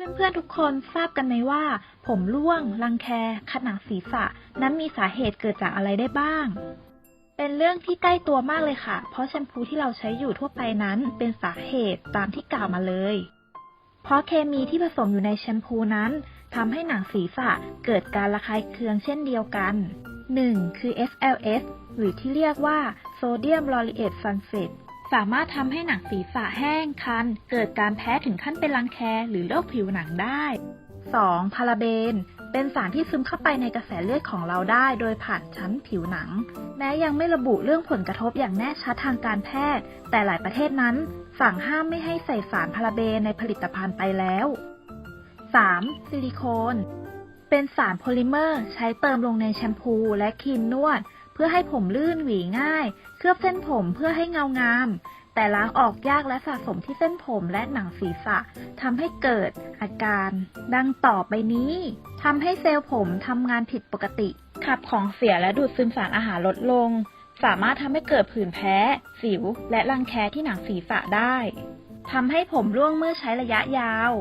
เพื่อนๆทุกคนทราบกันไหมว่า ผมร่วง รังแคขัดหนังศีรษะ นั้นมีสาเหตุเกิดจากอะไรได้บ้าง เป็นเรื่องที่ใกล้ตัวมากเลยค่ะ เพราะแชมพูที่เราใช้อยู่ทั่วไปนั้นเป็นสาเหตุตามที่กล่าวมาเลย เพราะเคมีที่ผสมอยู่ในแชมพูนั้นทำให้หนังศีรษะเกิดการระคายเคืองเช่นเดียวกัน 1. คือ SLS หรือที่เรียกว่าโซเดียมลอรีเอทซัลเฟต สามารถทำให้หนังศีรษะแห้งคัน เกิดการแพ้ถึงขั้นเป็นรังแคหรือโรคผิวหนังได้ 2. พาราเบน เป็นสารที่ซึมเข้าไปในกระแสเลือดของเราได้ โดยผ่านชั้นผิวหนัง แม้ยังไม่ระบุเรื่องผลกระทบอย่างแน่ชัดทางการแพทย์ แต่หลายประเทศนั้น สั่งห้ามไม่ให้ใส่สารพาราเบนในผลิตภัณฑ์ไปแล้ว 3. ซิลิโคน เป็นสารโพลิเมอร์ ใช้เติมลงในแชมพูและครีมนวด พื่อให้ผมลื่นหวีง่าย เคลือบเส้นผมเพื่อให้เงางาม แต่ล้างออกยากและสะสมที่เส้นผมและหนังศีรษะทำให้เกิดอาการ ดังต่อไปนี้ทำให้เซลล์ผมทำงานผิดปกติ ขับของเสียและดูดซึมสารอาหารลดลง สามารถทำให้เกิดผื่นแพ้ สิว และรังแคที่หนังศีรษะได้ทำให้ผมร่วงเมื่อใช้ระยะยาว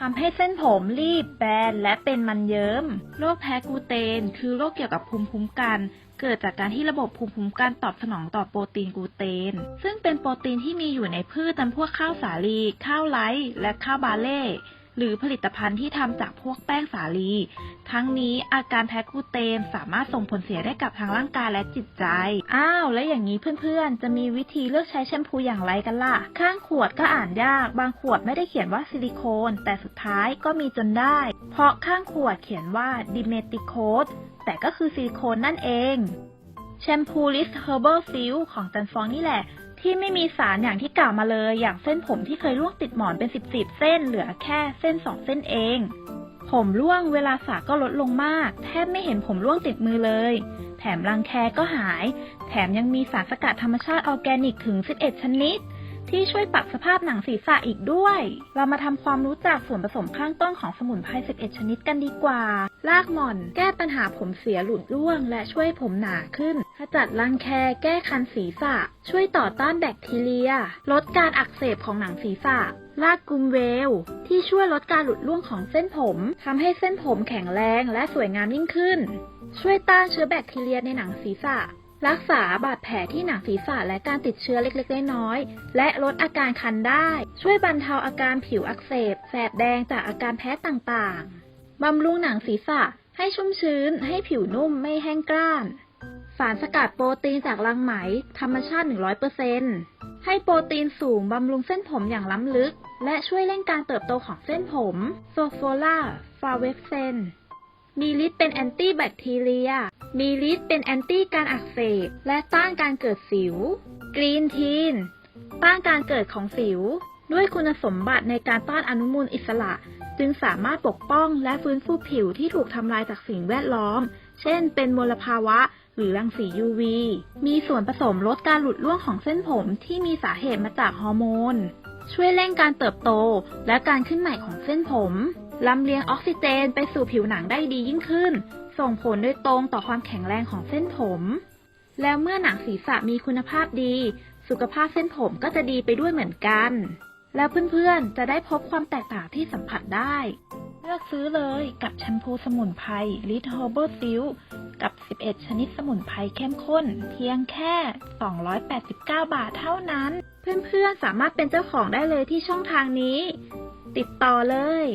ทำให้เส้นผมรีบแบนและเป็นมันเยิ้ม โรคแพ้กลูเตน คือโรคเกี่ยวกับภูมิคุ้มกัน เกิดจากการที่ระบบภูมิคุ้มกันตอบสนองต่อโปรตีนกลูเตน ซึ่งเป็นโปรตีนที่มีอยู่ในพืชจำพวกข้าวสาลี ข้าวไร้และข้าวบาเล่ หรือผลิตภัณฑ์ที่ทำจากพวกแป้งสาลี ทั้งนี้อาการแพ้กลูเตนสามารถส่งผลเสียได้กับทางร่างกายและจิตใจ อ้าว แล้วอย่างนี้เพื่อนๆ จะมีวิธีเลือกใช้แชมพูอย่างไรกันล่ะ ข้างขวดก็อ่านยาก บางขวดไม่ได้เขียนว่าซิลิโคน แต่สุดท้ายก็มีจนได้ เพราะข้างขวดเขียนว่าดิเมติโคสแต่ก็คือซิลิโคนนั่นเองแชมพูลิสเฮอร์เบิลซิลของจันฟองนี่แหละ ที่ไม่มีสารอย่างที่กล่าวมาเลย อย่างเส้นผมที่เคยร่วงติดหมอนเป็นสิบสิบเส้น เหลือแค่เส้นสองเส้นเอง ผมร่วงเวลาสระก็ลดลงมาก แทบไม่เห็นผมร่วงติดมือเลย แถมรังแคก็หาย แถมยังมีสารสกัดธรรมชาติออร์แกนิกถึง 11 ชนิด ที่ช่วยปรับสภาพหนังศีรษะอีกด้วย เรามาทำความรู้จักส่วนผสมข้างต้นของสมุนไพร 11 ชนิดกันดีกว่า รากหม่อน แก้ปัญหาผมเสียหลุดร่วง และช่วยผมหนาขึ้น ขจัดรังแค แก้คันศีรษะ ช่วยต่อต้านแบคทีเรีย ลดการอักเสบของหนังศีรษะรากกุมเวล ที่ช่วยลดการหลุดร่วงของเส้นผมทำให้เส้นผมแข็งแรงและสวยงามยิ่งขึ้น ช่วยต้านเชื้อแบคทีเรียในหนังศีรษะ รักษาบาดแผลที่หนังศีรษะและการติดเชื้อเล็กๆ น้อยๆ และลดอาการคันได้ ช่วยบรรเทาอาการผิวอักเสบ แสบแดงจากอาการแพ้ต่างๆบำรุงหนังศีรษะให้ชุ่มชื้น ให้ผิวนุ่มไม่แห้งกร้าน สารสกัดโปรตีนจากรังไหม ธรรมชาติ 100%ให้โปรตีนสูงบำรุงเส้นผมอย่างล้ำลึก และช่วยเร่งการเติบโตของเส้นผมโซโฟลาฟาเวฟเซนมีฤทธิ์เป็นแอนตี้แบคทีเรีย มีฤทธิ์เป็นแอนตี้การอักเสบ และต้านการเกิดสิว กรีนทีน ต้านการเกิดของสิว ด้วยคุณสมบัติในการต้านอนุมูลอิสระ จึงสามารถปกป้องและฟื้นฟูผิวที่ถูกทำลายจากสิ่งแวดล้อม เช่น เป็นมลภาวะ หรือรังสี UV มีส่วนผสมลดการหลุดร่วงของเส้นผมที่มีสาเหตุมาจากฮอร์โมน ช่วยเร่งการเติบโตและการขึ้นใหม่ของเส้นผมลำเลียงออกซิเจนไปสู่ผิวหนังได้ดียิ่งขึ้น ส่งผลโดยตรงต่อความแข็งแรงของเส้นผม แล้วเมื่อหนังศีรษะมีคุณภาพดี สุขภาพเส้นผมก็จะดีไปด้วยเหมือนกัน แล้วเพื่อนๆ จะได้พบความแตกต่างที่สัมผัสได้ เลือกซื้อเลยกับแชมพูสมุนไพรลิทเฮอร์เบอร์ซิลกับ 11 ชนิดสมุนไพรเข้มข้น เพียงแค่ 289 บาทเท่านั้น เพื่อนๆสามารถเป็นเจ้าของได้เลยที่ช่องทางนี้ ติดต่อเลย